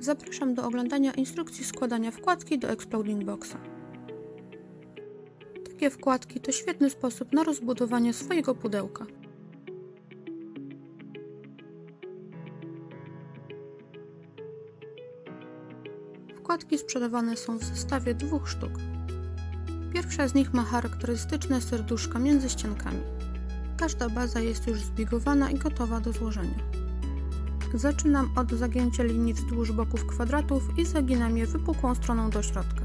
Zapraszam do oglądania instrukcji składania wkładki do Exploding Boxa. Takie wkładki to świetny sposób na rozbudowanie swojego pudełka. Wkładki sprzedawane są w zestawie dwóch sztuk. Pierwsza z nich ma charakterystyczne serduszka między ściankami. Każda baza jest już zbigowana i gotowa do złożenia. Zaczynam od zagięcia linii wzdłuż boków kwadratów i zaginam je wypukłą stroną do środka.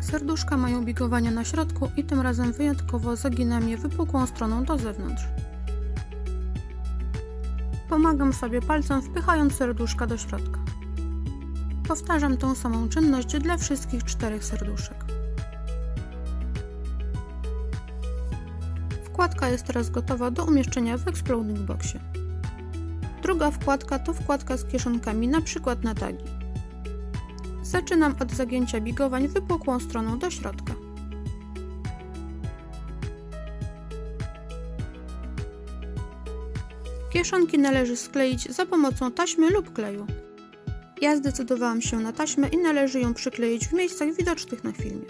Serduszka mają bigowanie na środku i tym razem wyjątkowo zaginam je wypukłą stroną do zewnątrz. Pomagam sobie palcem wpychając serduszka do środka. Powtarzam tą samą czynność dla wszystkich czterech serduszek. Wkładka jest teraz gotowa do umieszczenia w Exploding Boxie. Druga wkładka to wkładka z kieszonkami, np. na tagi. Zaczynam od zagięcia bigowań wypukłą stroną do środka. Kieszonki należy skleić za pomocą taśmy lub kleju. Ja zdecydowałam się na taśmę i należy ją przykleić w miejscach widocznych na filmie.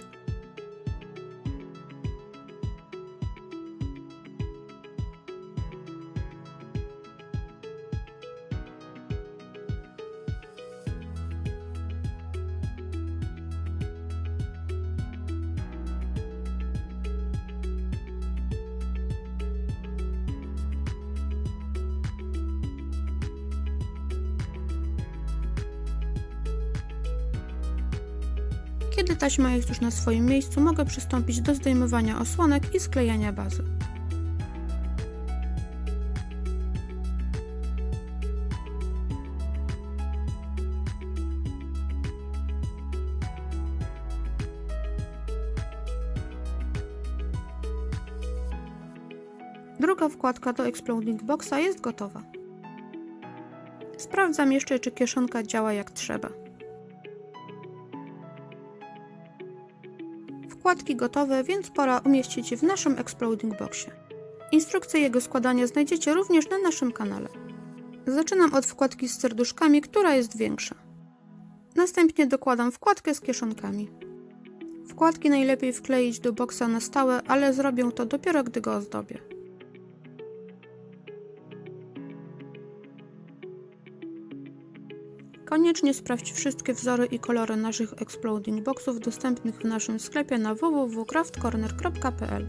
Kiedy taśma jest już na swoim miejscu, mogę przystąpić do zdejmowania osłonek i sklejania bazy. Druga wkładka do Exploding Boxa jest gotowa. Sprawdzam jeszcze, czy kieszonka działa jak trzeba. Wkładki gotowe, więc pora umieścić je w naszym Exploding Boxie. Instrukcję jego składania znajdziecie również na naszym kanale. Zaczynam od wkładki z serduszkami, która jest większa. Następnie dokładam wkładkę z kieszonkami. Wkładki najlepiej wkleić do boksa na stałe, ale zrobię to dopiero gdy go ozdobię. Koniecznie sprawdź wszystkie wzory i kolory naszych Exploding Boxów dostępnych w naszym sklepie na www.craftcorner.pl